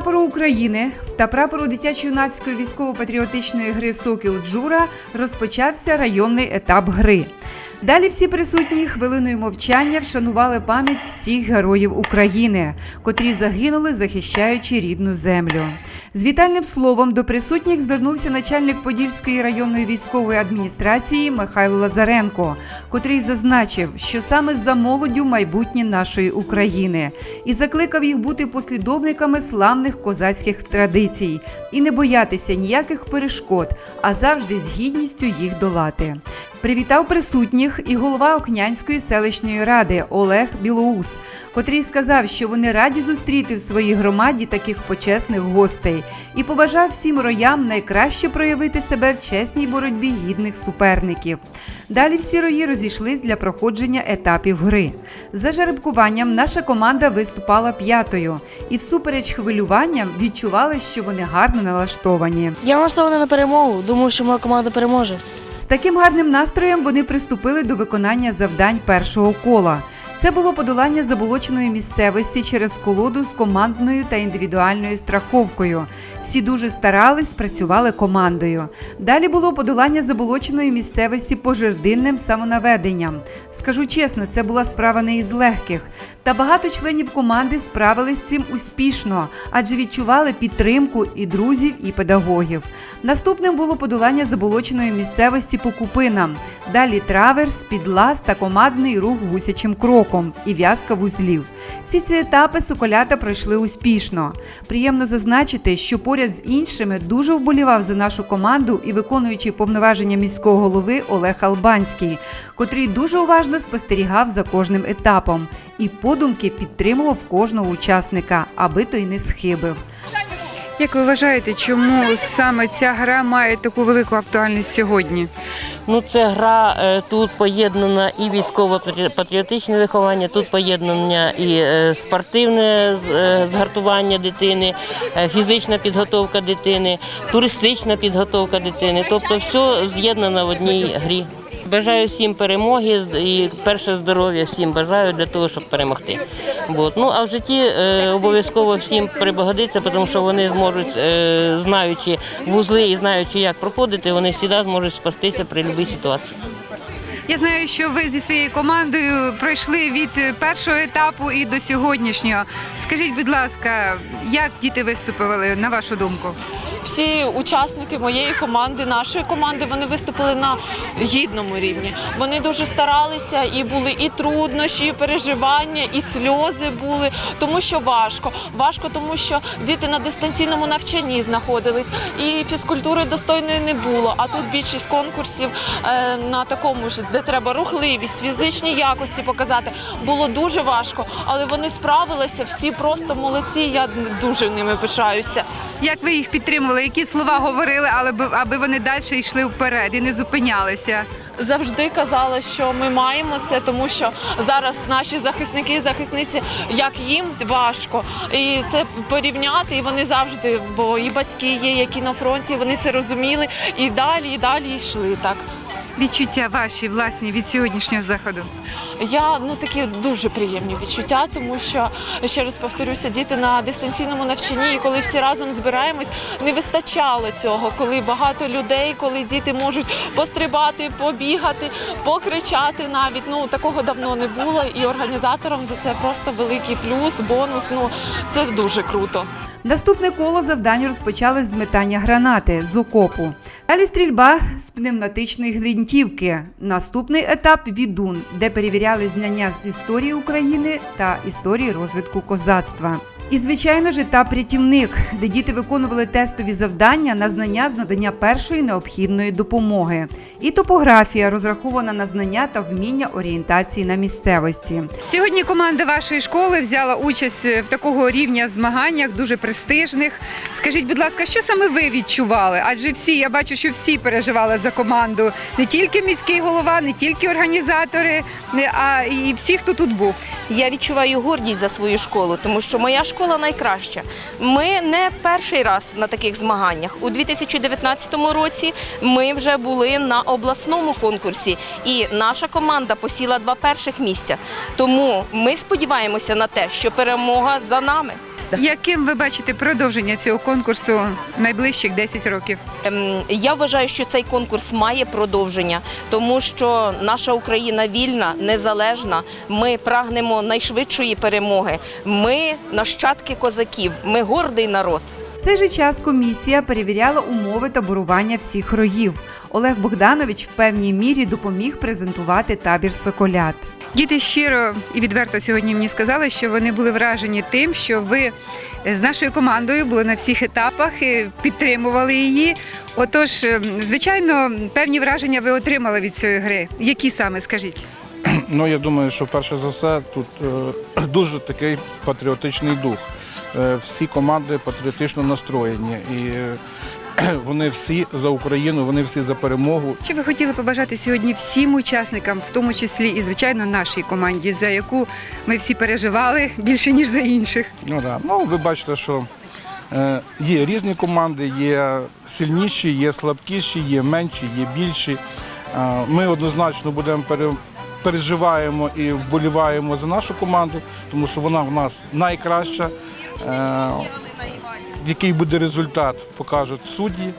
Прапору України та прапору дитячо-юнацької військово-патріотичної гри Сокіл Джура розпочався районний етап гри. Далі всі присутні хвилиною мовчання вшанували пам'ять всіх героїв України, котрі загинули, захищаючи рідну землю. З вітальним словом до присутніх звернувся начальник Подільської районної військової адміністрації Михайло Лазаренко, котрий зазначив, що саме за молоддю майбутнє нашої України, і закликав їх бути послідовниками славних козацьких традицій і не боятися ніяких перешкод, а завжди з гідністю їх долати. Привітав присутніх і голова Окнянської селищної ради Олег Білоус, котрий сказав, що вони раді зустріти в своїй громаді таких почесних гостей і побажав всім роям найкраще проявити себе в чесній боротьбі гідних суперників. Далі всі рої розійшлись для проходження етапів гри. За жеребкуванням наша команда виступала п'ятою, і всупереч хвилюванням відчували, що вони гарно налаштовані. Я налаштований на перемогу. Думаю, що моя команда переможе. Таким гарним настроєм вони приступили до виконання завдань першого кола. Це було подолання заболоченої місцевості через колоду з командною та індивідуальною страховкою. Всі дуже старались, працювали командою. Далі було подолання заболоченої місцевості пожердинним самонаведенням. Скажу чесно, це була справа не із легких. Та багато членів команди справились з цим успішно, адже відчували підтримку і друзів, і педагогів. Наступним було подолання заболоченої місцевості по купинам. Далі траверс, підлаз та командний рух гусячим кроком і в'язка вузлів. Всі ці етапи соколята пройшли успішно. Приємно зазначити, що поряд з іншими дуже вболівав за нашу команду і виконуючий повноваження міського голови Олег Албанський, котрий дуже уважно спостерігав за кожним етапом і подумки підтримував кожного учасника, аби той не схибив. Як ви вважаєте, чому саме ця гра має таку велику актуальність сьогодні? Ну, це гра е, тут поєднана і військово-патріотичне виховання, тут поєднання і е, спортивне е, згартування дитини, фізична підготовка дитини, туристична підготовка дитини. Тобто все з'єднано в одній грі. Бажаю всім перемоги і перше здоров'я всім бажаю для того, щоб перемогти. От. Ну а в житті е, обов'язково всім прибагодиться, тому що вони зможуть, е, знаючи вузли і знаючи, як проходити, вони завжди зможуть спастися при будь-якій ситуації. Я знаю, що ви зі своєю командою пройшли від першого етапу і до сьогоднішнього. Скажіть, будь ласка, як діти виступили на вашу думку? всі учасники моєї команди, нашої команди, вони виступили на гідному рівні. Вони дуже старалися, і були і труднощі, і переживання, і сльози були, тому що важко. Важко, тому що діти на дистанційному навчанні знаходились, і фізкультури достойної не було. А тут більшість конкурсів е, на такому ж, де треба рухливість, фізичні якості показати, було дуже важко, але вони справилися. Всі просто молодці. Я дуже ними пишаюся. Як ви їх підтримували? Які слова говорили, але аби вони далі йшли вперед і не зупинялися? завжди казала, що ми маємо це, тому що зараз наші захисники і захисниці, як їм важко, і це порівняти, і вони завжди, бо і батьки є, які на фронті, вони це розуміли, і далі, і далі йшли так. Відчуття ваші власні від сьогоднішнього заходу? Я ну такі дуже приємні відчуття, тому що ще раз повторюся, діти на дистанційному навчанні, і коли всі разом збираємось, не вистачало цього, коли багато людей, коли діти можуть пострибати, побігати, покричати навіть. Ну такого давно не було. І організаторам за це просто великий плюс, бонус. Ну це дуже круто. Наступне коло завдань розпочали з метання гранати з окопу. Далі стрільба з пневматичної гвинтівки. Наступний етап відун, де перевіряли знання з історії України та історії розвитку козацтва. І, звичайно ж, етап рятівник, де діти виконували тестові завдання на знання з надання першої необхідної допомоги. І топографія розрахована на знання та вміння орієнтації на місцевості. Сьогодні команда вашої школи взяла участь в такого рівня змаганнях, дуже престижних. Скажіть, будь ласка, що саме ви відчували? Адже всі, я бачу, що всі переживали за команду, не тільки міський голова, не тільки організатори, не- а і всі, хто тут був. Я відчуваю гордість за свою школу, тому що моя школа найкраща. Ми не перший раз на таких змаганнях. У 2019 році ми вже були на обласному конкурсі, і наша команда посіла два перших місця. Тому ми сподіваємося на те, що перемога за нами. Да. Яким ви бачите продовження цього конкурсу найближчих 10 років? Ем, Я вважаю, що цей конкурс має продовження, тому що наша Україна вільна, незалежна. Ми прагнемо найшвидшої перемоги. Ми нащадки козаків. Ми гордий народ. В цей же час комісія перевіряла умови таборування всіх роїв. Олег Богданович в певній мірі допоміг презентувати табір соколят. Діти щиро і відверто сьогодні мені сказали, що вони були вражені тим, що ви з нашою командою були на всіх етапах, і підтримували її. Отож, ем, звичайно, певні враження ви отримали від цієї гри. Які саме скажіть? Ну, я думаю, що перше за все тут е, дуже такий патріотичний дух. Е, всі команди патріотично настроєні. І е, вони всі за Україну, вони всі за перемогу. Що ви хотіли побажати сьогодні всім учасникам, в тому числі і звичайно нашій команді, за яку ми всі переживали більше ніж за інших? Ну, да. ну ви бачите, що е, є різні команди, є сильніші, є слабкіші, є менші, є більші. Ми однозначно будемо пере, переживаємо і вболіваємо за нашу команду, тому що вона в нас найкраща. Е, який буде результат, покажуть судді.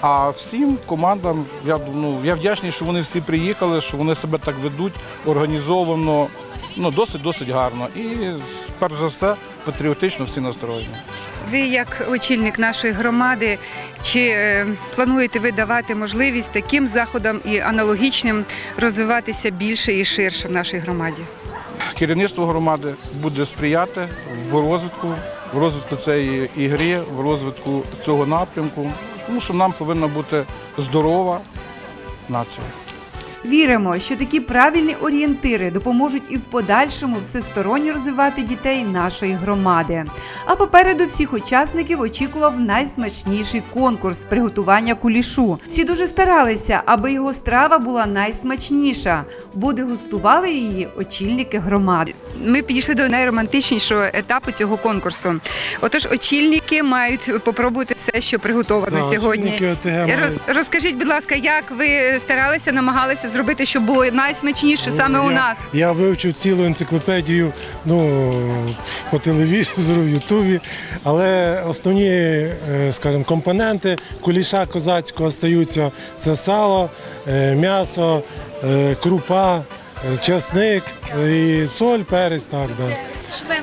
А всім командам я ну, я вдячний, що вони всі приїхали, що вони себе так ведуть організовано, ну досить досить гарно. І перш за все патріотично всі настроєні. Ви, як очільник нашої громади, чи е, плануєте ви давати можливість таким заходам і аналогічним розвиватися більше і ширше в нашій громаді? Керівництво громади буде сприяти в розвитку, в розвитку цієї ігри, в розвитку цього напрямку, тому що нам повинна бути здорова нація. Віримо, що такі правильні орієнтири допоможуть і в подальшому всесторонньо розвивати дітей нашої громади. А попереду всіх учасників очікував найсмачніший конкурс приготування кулішу. Всі дуже старалися, аби його страва була найсмачніша, бо дегустували її очільники громади. Ми підійшли до найромантичнішого етапу цього конкурсу. Отож, очільники мають попробувати все, що приготовано Да, сьогодні. очільники ОТГ мають. Розкажіть, будь ласка, як ви старалися, намагалися зробити, щоб було найсмачніше саме я, у нас? Я вивчив цілу енциклопедію ну, по телевізору, в Ютубі, але основні, е, скажімо, компоненти куліша козацького стаються це сало, е, м'ясо, е, крупа, е, часник е, і соль, перець. Так, да.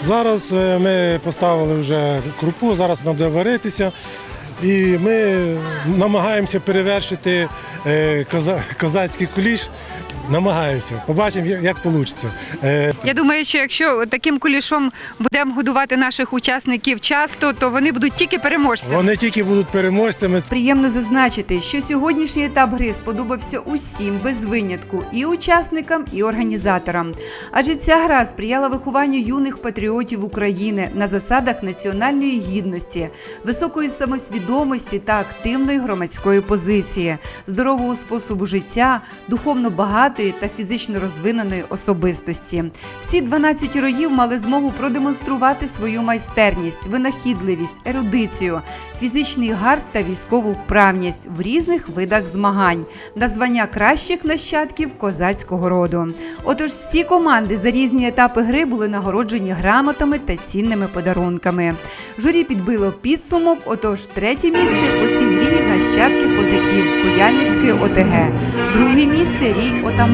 Зараз е, ми поставили вже крупу, зараз вона буде варитися. І ми намагаємося перевершити е, козацький куліш. Намагаємося. Побачимо, як- вийде. Я думаю, що якщо таким кулішом будемо годувати наших учасників часто, то вони будуть тільки переможцями. Вони тільки будуть переможцями. Приємно зазначити, що сьогоднішній етап гри сподобався усім без винятку і учасникам, і організаторам. Адже ця гра сприяла вихованню юних патріотів України на засадах національної гідності, високої самосвідомості та активної громадської позиції, здорового способу життя, духовно багатої та фізично розвиненої особистості. Всі 12 роїв мали змогу продемонструвати свою майстерність, винахідливість, ерудицію, фізичний гард та військову вправність в різних видах змагань на звання кращих нащадків козацького роду. Отож, всі команди за різні етапи гри були нагороджені грамотами та цінними подарунками. Журі підбило підсумок. Отож, третє місце посів рій нащадки козаків Куяльницької ОТГ, друге місце рій Отаман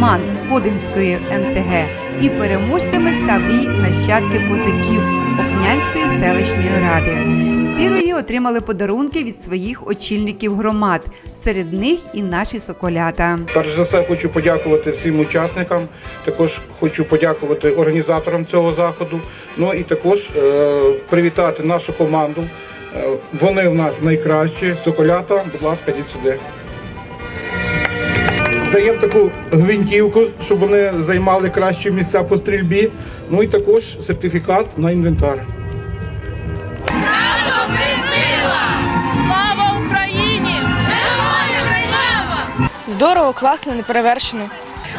Ходимської МТГ. І переможцями ставрій нащадки козаків Окнянської селищної ради. Всі рої отримали подарунки від своїх очільників громад. Серед них і наші соколята. Перш за все хочу подякувати всім учасникам. Також хочу подякувати організаторам цього заходу. Ну і також е, привітати нашу команду. Е, вони в нас найкращі. Соколята, будь ласка, йдіть сюди. Даємо таку гвинтівку, щоб вони займали кращі місця по стрільбі. Ну і також сертифікат на інвентар. Слава Україні! Здорово, класно, неперевершено.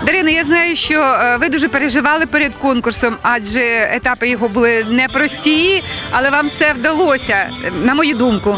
Дарина, я знаю, що е, ви дуже переживали перед конкурсом, адже етапи його були непрості, але вам все вдалося, на мою думку.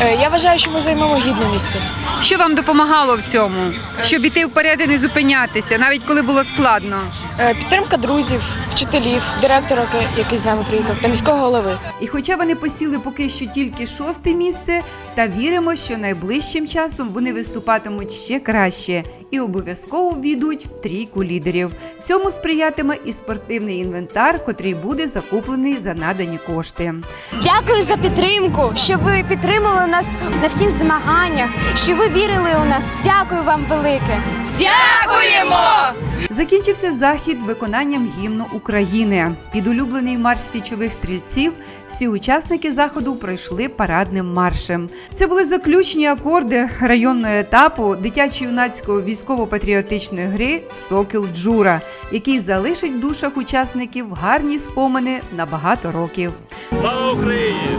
Е, Я вважаю, що ми займемо гідне місце. Що вам допомагало в цьому? Щоб іти вперед і не зупинятися, навіть коли було складно? Е, Підтримка друзів, вчителів, директора, який- з нами приїхав, та міського голови. І хоча вони посіли поки що тільки шосте місце, та віримо, що найближчим часом вони виступатимуть ще краще і обов'язково ввійдуть в трійку лідерів. Цьому сприятиме і спортивний інвентар, котрий буде закуплений за надані кошти. Дякую за підтримку, що ви підтримали нас на всіх змаганнях, що ви вірили у нас. Дякую вам велике. Дякуємо! Закінчився захід виконанням гімну України. Під улюблений марш січових стрільців всі учасники заходу пройшли парадним маршем. Це були заключні акорди районного етапу дитячо-юнацької військово-патріотичної гри Сокіл Джура, який залишить в душах учасників гарні спомини на багато років. Слава Україні!